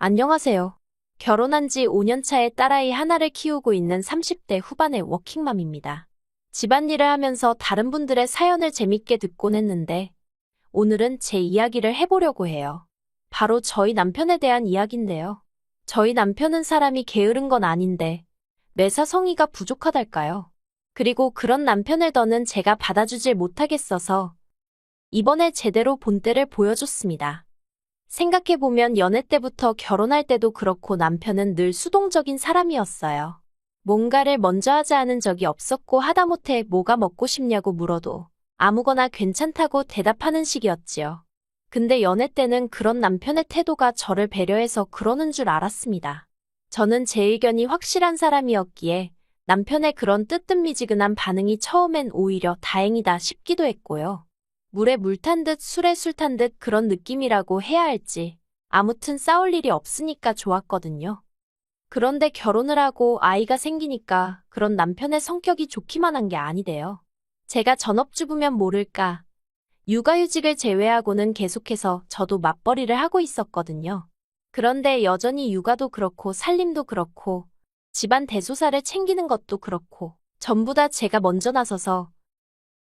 안녕하세요. 결혼한 지 5년 차에 딸아이 하나를 키우고 있는 30대 후반의 워킹맘입니다. 집안일을 하면서 다른 분들의 사연을 재밌게 듣곤 했는데 오늘은 제 이야기를 해보려고 해요. 바로 저희 남편에 대한 이야기인데요. 저희 남편은 사람이 게으른 건 아닌데 매사 성의가 부족하달까요? 그리고 그런 남편을 더는 제가 받아주질 못하겠어서 이번에 제대로 본때를 보여줬습니다. 생각해보면 연애 때부터 결혼할 때도 그렇고 남편은 늘 수동적인 사람이었어요. 뭔가를 먼저 하자 하는 적이 없었고 하다못해 뭐가 먹고 싶냐고 물어도 아무거나 괜찮다고 대답하는 식이었지요. 근데 연애 때는 그런 남편의 태도가 저를 배려해서 그러는 줄 알았습니다. 저는 제 의견이 확실한 사람이었기에 남편의 그런 뜨뜻미지근한 반응이 처음엔 오히려 다행이다 싶기도 했고요. 물에 물 탄 듯 술에 술 탄 듯 그런 느낌이라고 해야 할지 아무튼 싸울 일이 없으니까 좋았거든요. 그런데 결혼을 하고 아이가 생기니까 그런 남편의 성격이 좋기만 한 게 아니대요. 제가 전업주부면 모를까. 육아휴직을 제외하고는 계속해서 저도 맞벌이를 하고 있었거든요. 그런데 여전히 육아도 그렇고 살림도 그렇고 집안 대소사를 챙기는 것도 그렇고 전부 다 제가 먼저 나서서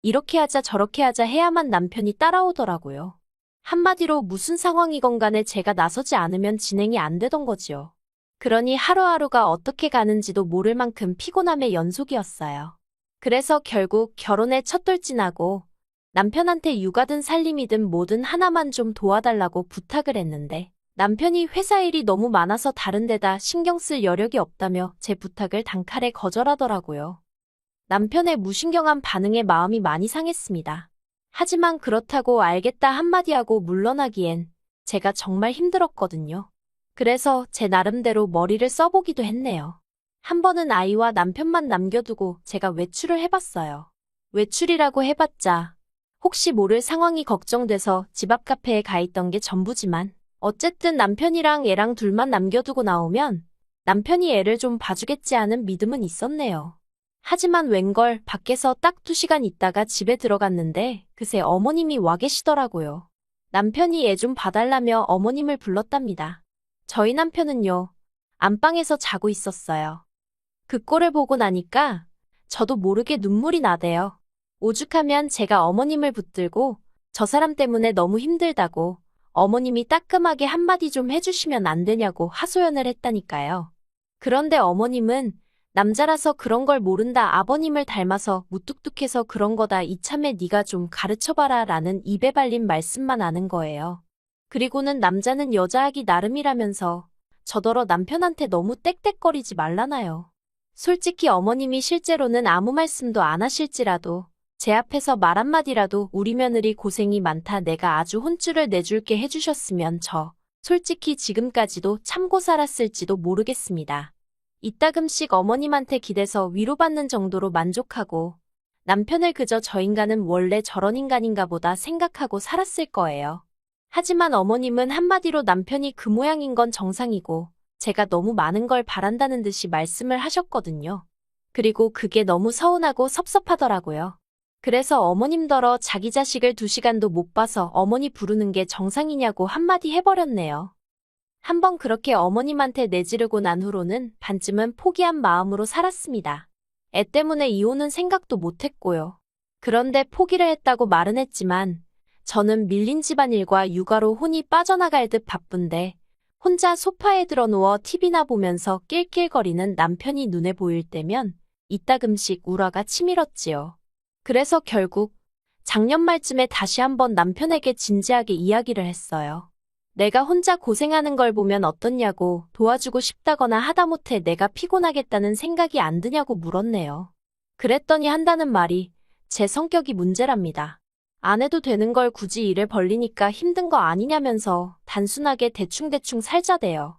이렇게 하자 저렇게 하자 해야만 남편이 따라오더라고요. 한마디로 무슨 상황이건 간에 제가 나서지 않으면 진행이 안 되던 거지요. 그러니 하루하루가 어떻게 가는지도 모를 만큼 피곤함의 연속이었어요. 그래서 결국 결혼에 첫돌진하고 남편한테 육아든 살림이든 뭐든 하나만 좀 도와달라고 부탁을 했는데 남편이 회사 일이 너무 많아서 다른 데다 신경 쓸 여력이 없다며 제 부탁을 단칼에 거절하더라고요. 남편의 무신경한 반응에 마음이 많이 상했습니다. 하지만 그렇다고 알겠다 한마디 하고 물러나기엔 제가 정말 힘들었거든요. 그래서 제 나름대로 머리를 써보기도 했네요. 한 번은 아이와 남편만 남겨두고 제가 외출을 해봤어요. 외출이라고 해봤자 혹시 모를 상황이 걱정돼서 집 앞 카페에 가 있던 게 전부지만 어쨌든 남편이랑 애랑 둘만 남겨두고 나오면 남편이 애를 좀 봐주겠지 하는 믿음은 있었네요. 하지만 웬걸 밖에서 딱 두 시간 있다가 집에 들어갔는데 그새 어머님이 와 계시더라고요. 남편이 애 좀 봐달라며 어머님을 불렀답니다. 저희 남편은요, 안방에서 자고 있었어요. 그 꼴을 보고 나니까 저도 모르게 눈물이 나대요. 오죽하면 제가 어머님을 붙들고 저 사람 때문에 너무 힘들다고 어머님이 따끔하게 한마디 좀 해주시면 안 되냐고 하소연을 했다니까요. 그런데 어머님은 남자라서 그런 걸 모른다 아버님을 닮아서 무뚝뚝해서 그런 거다 이참에 네가 좀 가르쳐봐라 라는 입에 발린 말씀만 아는 거예요. 그리고는 남자는 여자하기 나름이라면서 저더러 남편한테 너무 땡땡거리지 말라나요. 솔직히 어머님이 실제로는 아무 말씀도 안 하실지라도 제 앞에서 말 한마디라도 우리 며느리 고생이 많다 내가 아주 혼쭐을 내줄게 해주셨으면 저 솔직히 지금까지도 참고 살았을지도 모르겠습니다. 이따금씩 어머님한테 기대서 위로받는 정도로 만족하고 남편을 그저 저 인간은 원래 저런 인간인가 보다 생각하고 살았을 거예요. 하지만 어머님은 한마디로 남편이 그 모양인 건 정상이고 제가 너무 많은 걸 바란다는 듯이 말씀을 하셨거든요. 그리고 그게 너무 서운하고 섭섭하더라고요. 그래서 어머님더러 자기 자식을 두 시간도 못 봐서 어머니 부르는 게 정상이냐고 한마디 해버렸네요. 한번 그렇게 어머님한테 내지르고 난 후로는 반쯤은 포기한 마음으로 살았습니다. 애 때문에 이혼은 생각도 못 했고요. 그런데 포기를 했다고 말은 했지만 저는 밀린 집안일과 육아로 혼이 빠져나갈 듯 바쁜데 혼자 소파에 들어 누워 TV나 보면서 낄낄거리는 남편이 눈에 보일 때면 이따금씩 울화가 치밀었지요. 그래서 결국 작년 말쯤에 다시 한번 남편에게 진지하게 이야기를 했어요. 내가 혼자 고생하는 걸 보면 어떻냐고 도와주고 싶다거나 하다못해 내가 피곤하겠다는 생각이 안 드냐고 물었네요. 그랬더니 한다는 말이 제 성격이 문제랍니다. 안 해도 되는 걸 굳이 일을 벌리니까 힘든 거 아니냐면서 단순하게 대충대충 살자대요.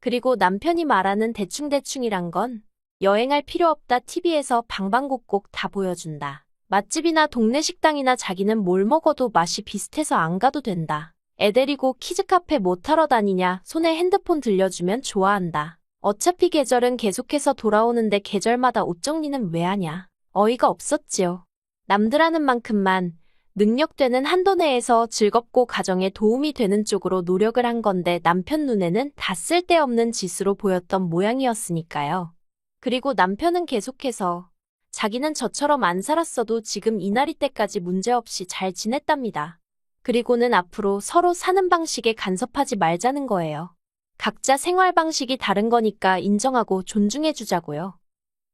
그리고 남편이 말하는 대충대충이란 건 여행할 필요 없다 TV에서 방방곡곡 다 보여준다. 맛집이나 동네 식당이나 자기는 뭘 먹어도 맛이 비슷해서 안 가도 된다. 애 데리고 키즈카페 못 하러 다니냐, 손에 핸드폰 들려주면 좋아한다. 어차피 계절은 계속해서 돌아오는데 계절마다 옷 정리는 왜 하냐. 어이가 없었지요. 남들 하는 만큼만 능력되는 한도 내에서 즐겁고 가정에 도움이 되는 쪽으로 노력을 한 건데 남편 눈에는 다 쓸데없는 짓으로 보였던 모양이었으니까요. 그리고 남편은 계속해서 자기는 저처럼 안 살았어도 지금 이날이 때까지 문제없이 잘 지냈답니다. 그리고는 앞으로 서로 사는 방식에 간섭하지 말자는 거예요. 각자 생활 방식이 다른 거니까 인정하고 존중해 주자고요.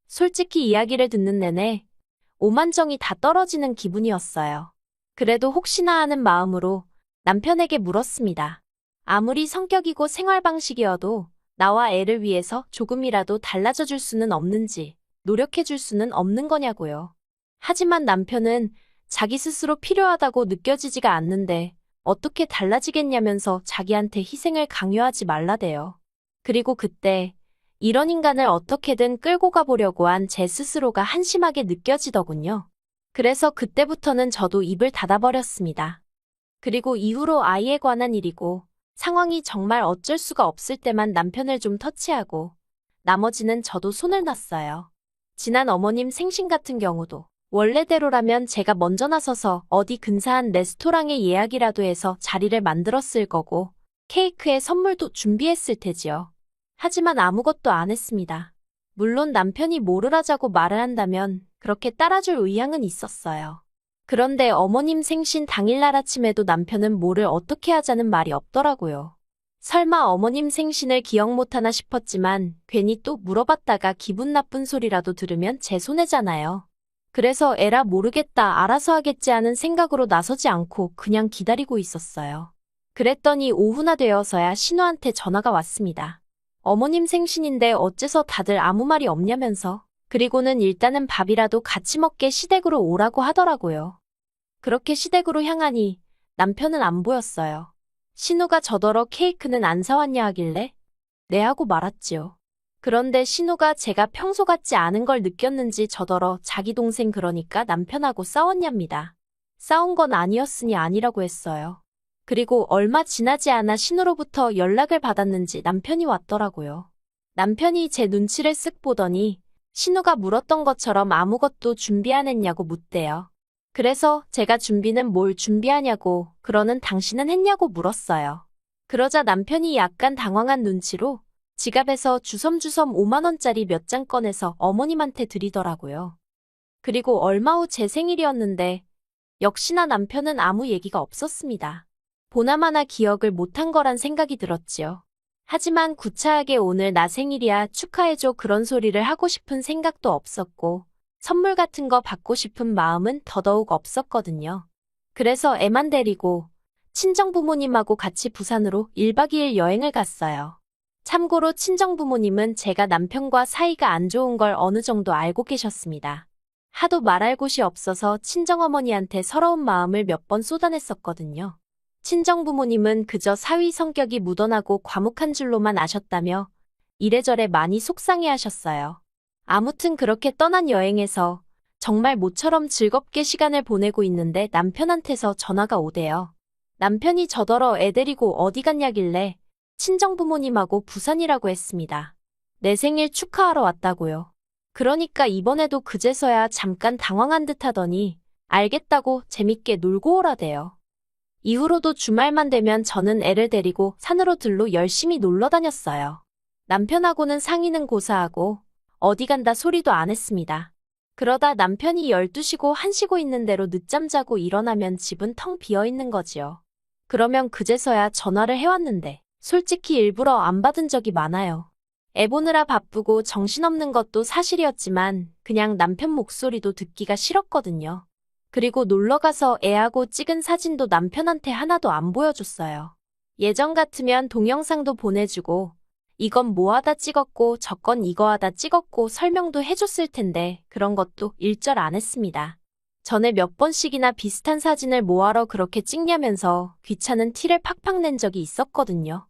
솔직히 이야기를 듣는 내내 오만정이 다 떨어지는 기분이었어요. 그래도 혹시나 하는 마음으로 남편에게 물었습니다. 아무리 성격이고 생활 방식이어도 나와 애를 위해서 조금이라도 달라져 줄 수는 없는지, 노력해 줄 수는 없는 거냐고요. 하지만 남편은 자기 스스로 필요하다고 느껴지지가 않는데 어떻게 달라지겠냐면서 자기한테 희생을 강요하지 말라대요. 그리고 그때 이런 인간을 어떻게든 끌고 가보려고 한 제 스스로가 한심하게 느껴지더군요. 그래서 그때부터는 저도 입을 닫아버렸습니다. 그리고 이후로 아이에 관한 일이고 상황이 정말 어쩔 수가 없을 때만 남편을 좀 터치하고 나머지는 저도 손을 놨어요. 지난 어머님 생신 같은 경우도 원래대로라면 제가 먼저 나서서 어디 근사한 레스토랑에 예약이라도 해서 자리를 만들었을 거고 케이크에 선물도 준비했을 테지요. 하지만 아무것도 안 했습니다. 물론 남편이 모르라자고 말을 한다면 그렇게 따라줄 의향은 있었어요. 그런데 어머님 생신 당일날 아침에도 남편은 뭐를 어떻게 하자는 말이 없더라고요. 설마 어머님 생신을 기억 못하나 싶었지만 괜히 또 물어봤다가 기분 나쁜 소리라도 들으면 제 손해잖아요. 그래서 에라 모르겠다 알아서 하겠지 하는 생각으로 나서지 않고 그냥 기다리고 있었어요. 그랬더니 오후나 되어서야 신우한테 전화가 왔습니다. 어머님 생신인데 어째서 다들 아무 말이 없냐면서 그리고는 일단은 밥이라도 같이 먹게 시댁으로 오라고 하더라고요. 그렇게 시댁으로 향하니 남편은 안 보였어요. 신우가 저더러 케이크는 안 사왔냐 하길래 네 하고 말았지요. 그런데 신우가 제가 평소 같지 않은 걸 느꼈는지 저더러 자기 동생 그러니까 남편하고 싸웠냐입니다. 싸운 건 아니었으니 아니라고 했어요. 그리고 얼마 지나지 않아 신우로부터 연락을 받았는지 남편이 왔더라고요. 남편이 제 눈치를 쓱 보더니 신우가 물었던 것처럼 아무것도 준비 안 했냐고 묻대요. 그래서 제가 준비는 뭘 준비하냐고, 그러는 당신은 했냐고 물었어요. 그러자 남편이 약간 당황한 눈치로 지갑에서 주섬주섬 5만원짜리 몇 장 꺼내서 어머님한테 드리더라고요. 그리고 얼마 후 제 생일이었는데, 역시나 남편은 아무 얘기가 없었습니다. 보나마나 기억을 못한 거란 생각이 들었지요. 하지만 구차하게 오늘 나 생일이야 축하해줘 그런 소리를 하고 싶은 생각도 없었고, 선물 같은 거 받고 싶은 마음은 더더욱 없었거든요. 그래서 애만 데리고 친정 부모님하고 같이 부산으로 1박 2일 여행을 갔어요. 참고로 친정 부모님은 제가 남편과 사이가 안 좋은 걸 어느 정도 알고 계셨습니다. 하도 말할 곳이 없어서 친정어머니한테 서러운 마음을 몇 번 쏟아냈었거든요. 친정 부모님은 그저 사위 성격이 묻어나고 과묵한 줄로만 아셨다며 이래저래 많이 속상해 하셨어요. 아무튼 그렇게 떠난 여행에서 정말 모처럼 즐겁게 시간을 보내고 있는데 남편한테서 전화가 오대요. 남편이 저더러 애 데리고 어디 갔냐길래 친정 부모님하고 부산이라고 했습니다. 내 생일 축하하러 왔다고요. 그러니까 이번에도 그제서야 잠깐 당황한 듯 하더니 알겠다고 재밌게 놀고 오라대요. 이후로도 주말만 되면 저는 애를 데리고 산으로 들로 열심히 놀러 다녔어요. 남편하고는 상의는 고사하고 어디 간다 소리도 안 했습니다. 그러다 남편이 12시고 1시고 있는 대로 늦잠 자고 일어나면 집은 텅 비어 있는 거지요. 그러면 그제서야 전화를 해왔는데 솔직히 일부러 안 받은 적이 많아요. 애 보느라 바쁘고 정신없는 것도 사실이었지만 그냥 남편 목소리도 듣기가 싫었거든요. 그리고 놀러가서 애하고 찍은 사진도 남편한테 하나도 안 보여줬어요. 예전 같으면 동영상도 보내주고 이건 뭐 하다 찍었고 저건 이거 하다 찍었고 설명도 해줬을 텐데 그런 것도 일절 안 했습니다. 전에 몇 번씩이나 비슷한 사진을 뭐하러 그렇게 찍냐면서 귀찮은 티를 팍팍 낸 적이 있었거든요.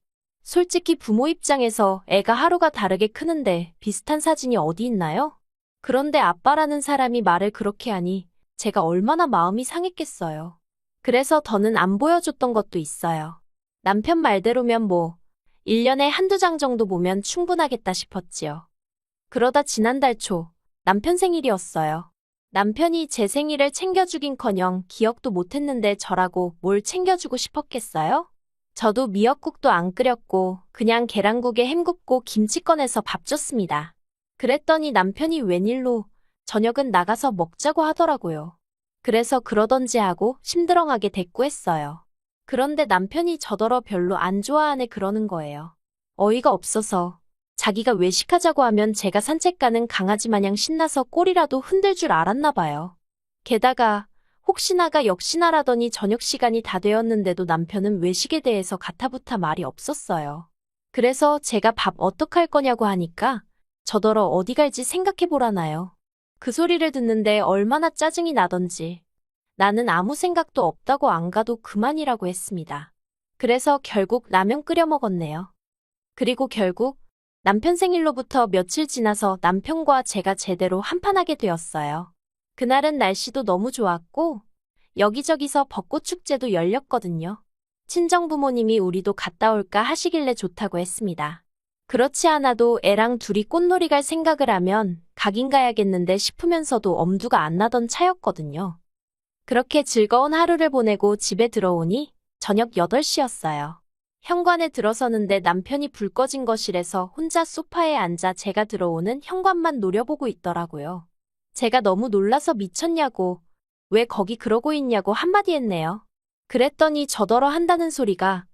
솔직히 부모 입장에서 애가 하루가 다르게 크는데 비슷한 사진이 어디 있나요? 그런데 아빠라는 사람이 말을 그렇게 하니 제가 얼마나 마음이 상했겠어요. 그래서 더는 안 보여줬던 것도 있어요. 남편 말대로면 뭐 1년에 한두 장 정도 보면 충분하겠다 싶었지요. 그러다 지난달 초 남편 생일이었어요. 남편이 제 생일을 챙겨주긴커녕 기억도 못했는데 저라고 뭘 챙겨주고 싶었겠어요? 저도 미역국도 안 끓였고 그냥 계란국에 햄 굽고 김치 꺼내서 밥 줬습니다. 그랬더니 남편이 웬일로 저녁은 나가서 먹자고 하더라고요. 그래서 그러던지 하고 심드렁하게 대꾸했어요. 그런데 남편이 저더러 별로 안 좋아하네 그러는 거예요. 어이가 없어서 자기가 외식하자고 하면 제가 산책 가는 강아지 마냥 신나서 꼬리라도 흔들 줄 알았나 봐요. 게다가 혹시나가 역시나라더니 저녁 시간이 다 되었는데도 남편은 외식에 대해서 가타부타 말이 없었어요. 그래서 제가 밥 어떡할 거냐고 하니까 저더러 어디 갈지 생각해 보라나요. 그 소리를 듣는데 얼마나 짜증이 나던지 나는 아무 생각도 없다고 안 가도 그만이라고 했습니다. 그래서 결국 라면 끓여 먹었네요. 그리고 결국 남편 생일로부터 며칠 지나서 남편과 제가 제대로 한판하게 되었어요. 그날은 날씨도 너무 좋았고 여기저기서 벚꽃 축제도 열렸거든요. 친정 부모님이 우리도 갔다 올까 하시길래 좋다고 했습니다. 그렇지 않아도 애랑 둘이 꽃놀이 갈 생각을 하면 가긴 가야겠는데 싶으면서도 엄두가 안 나던 차였거든요. 그렇게 즐거운 하루를 보내고 집에 들어오니 저녁 8시였어요. 현관에 들어서는데 남편이 불 꺼진 거실에서 혼자 소파에 앉아 제가 들어오는 현관만 노려보고 있더라고요. 제가 너무 놀라서 미쳤냐고, 왜 거기 그러고 있냐고 한마디 했네요. 그랬더니 저더러 한다는 소리가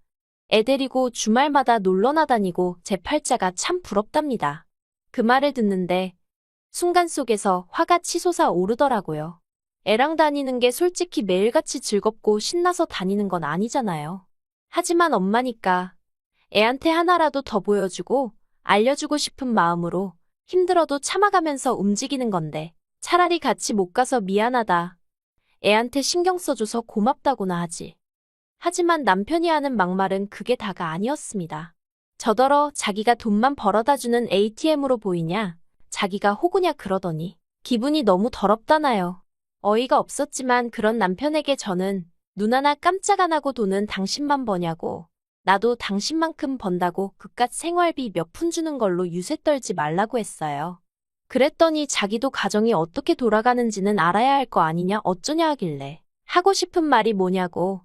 애 데리고 주말마다 놀러나 다니고 제 팔자가 참 부럽답니다. 그 말을 듣는데 순간 속에서 화가 치솟아 오르더라고요. 애랑 다니는 게 솔직히 매일같이 즐겁고 신나서 다니는 건 아니잖아요. 하지만 엄마니까 애한테 하나라도 더 보여주고 알려주고 싶은 마음으로 힘들어도 참아가면서 움직이는 건데 차라리 같이 못 가서 미안하다. 애한테 신경 써줘서 고맙다고나 하지. 하지만 남편이 하는 막말은 그게 다가 아니었습니다. 저더러 자기가 돈만 벌어다 주는 ATM으로 보이냐, 자기가 호구냐 그러더니 기분이 너무 더럽다나요. 어이가 없었지만 그런 남편에게 저는 눈 하나 깜짝 안 하고 돈은 당신만 버냐고, 나도 당신만큼 번다고 그깟 생활비 몇 푼 주는 걸로 유세 떨지 말라고 했어요. 그랬더니 자기도 가정이 어떻게 돌아가는지는 알아야 할 거 아니냐 어쩌냐 하길래 하고 싶은 말이 뭐냐고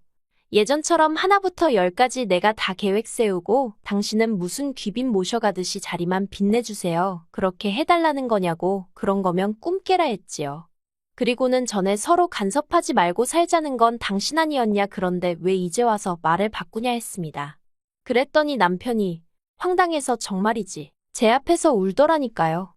예전처럼 하나부터 열까지 내가 다 계획 세우고 당신은 무슨 귀빈 모셔가듯이 자리만 빛내주세요. 그렇게 해달라는 거냐고 그런 거면 꿈 깨라 했지요. 그리고는 전에 서로 간섭하지 말고 살자는 건 당신 아니었냐 그런데 왜 이제 와서 말을 바꾸냐 했습니다. 그랬더니 남편이 황당해서 정말이지 제 앞에서 울더라니까요.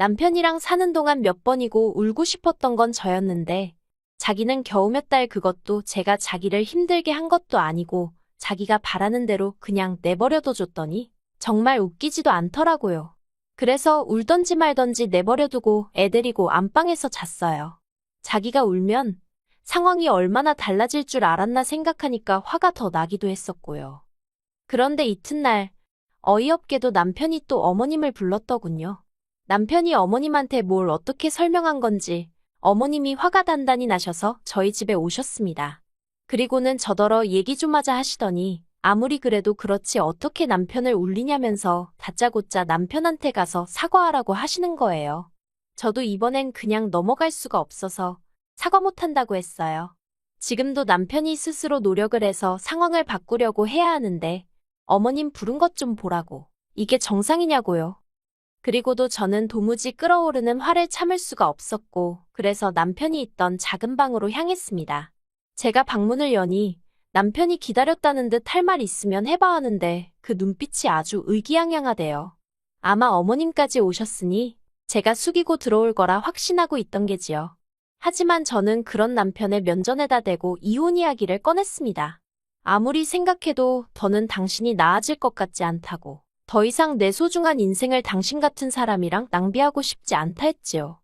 남편이랑 사는 동안 몇 번이고 울고 싶었던 건 저였는데 자기는 겨우 몇 달 그것도 제가 자기를 힘들게 한 것도 아니고 자기가 바라는 대로 그냥 내버려둬 줬더니 정말 웃기지도 않더라고요. 그래서 울던지 말던지 내버려두고 애 데리고 안방에서 잤어요. 자기가 울면 상황이 얼마나 달라질 줄 알았나 생각하니까 화가 더 나기도 했었고요. 그런데 이튿날 어이없게도 남편이 또 어머님을 불렀더군요. 남편이 어머님한테 뭘 어떻게 설명한 건지 어머님이 화가 단단히 나셔서 저희 집에 오셨습니다. 그리고는 저더러 얘기 좀 하자 하시더니 아무리 그래도 그렇지 어떻게 남편을 울리냐면서 다짜고짜 남편한테 가서 사과하라고 하시는 거예요. 저도 이번엔 그냥 넘어갈 수가 없어서 사과 못한다고 했어요. 지금도 남편이 스스로 노력을 해서 상황을 바꾸려고 해야 하는데 어머님 부른 것 좀 보라고. 이게 정상이냐고요. 그리고도 저는 도무지 끓어오르는 화를 참을 수가 없었고, 그래서 남편이 있던 작은 방으로 향했습니다. 제가 방문을 여니 남편이 기다렸다는 듯 할 말 있으면 해봐 하는데 그 눈빛이 아주 의기양양하대요. 아마 어머님까지 오셨으니 제가 숙이고 들어올 거라 확신하고 있던 게지요. 하지만 저는 그런 남편의 면전에다 대고 이혼 이야기를 꺼냈습니다. 아무리 생각해도 더는 당신이 나아질 것 같지 않다고. 더 이상 내 소중한 인생을 당신 같은 사람이랑 낭비하고 싶지 않다 했지요.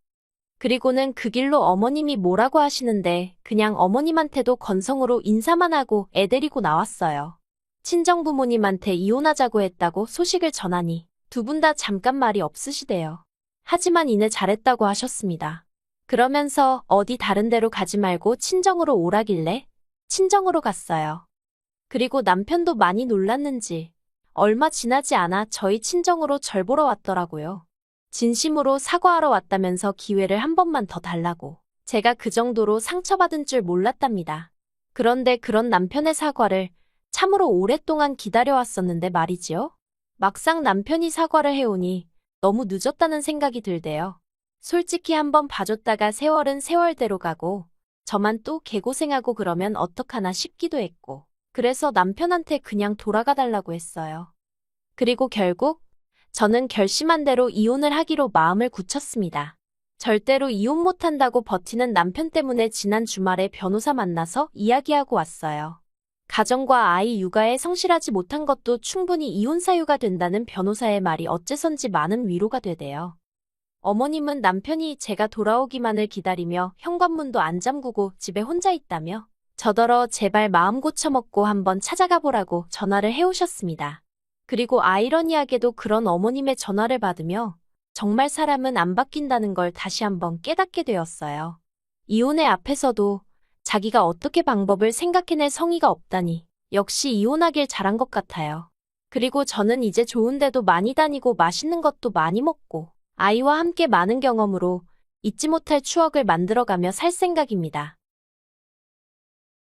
그리고는 그 길로 어머님이 뭐라고 하시는데 그냥 어머님한테도 건성으로 인사만 하고 애 데리고 나왔어요. 친정 부모님한테 이혼하자고 했다고 소식을 전하니 두 분 다 잠깐 말이 없으시대요. 하지만 이내 잘했다고 하셨습니다. 그러면서 어디 다른 데로 가지 말고 친정으로 오라길래 친정으로 갔어요. 그리고 남편도 많이 놀랐는지 얼마 지나지 않아 저희 친정으로 절 보러 왔더라고요. 진심으로 사과하러 왔다면서 기회를 한 번만 더 달라고. 제가 그 정도로 상처받은 줄 몰랐답니다. 그런데 그런 남편의 사과를 참으로 오랫동안 기다려왔었는데 말이지요. 막상 남편이 사과를 해오니 너무 늦었다는 생각이 들대요. 솔직히 한번 봐줬다가 세월은 세월대로 가고 저만 또 개고생하고 그러면 어떡하나 싶기도 했고 그래서 남편한테 그냥 돌아가 달라고 했어요. 그리고 결국 저는 결심한 대로 이혼을 하기로 마음을 굳혔습니다. 절대로 이혼 못한다고 버티는 남편 때문에 지난 주말에 변호사 만나서 이야기하고 왔어요. 가정과 아이 육아에 성실하지 못한 것도 충분히 이혼 사유가 된다는 변호사의 말이 어째선지 많은 위로가 되대요. 어머님은 남편이 제가 돌아오기만을 기다리며 현관문도 안 잠그고 집에 혼자 있다며 저더러 제발 마음 고쳐먹고 한번 찾아가 보라고 전화를 해오셨습니다. 그리고 아이러니하게도 그런 어머님의 전화를 받으며 정말 사람은 안 바뀐다는 걸 다시 한번 깨닫게 되었어요. 이혼의 앞에서도 자기가 어떻게 방법을 생각해낼 성의가 없다니 역시 이혼하길 잘한 것 같아요. 그리고 저는 이제 좋은 데도 많이 다니고 맛있는 것도 많이 먹고 아이와 함께 많은 경험으로 잊지 못할 추억을 만들어가며 살 생각입니다.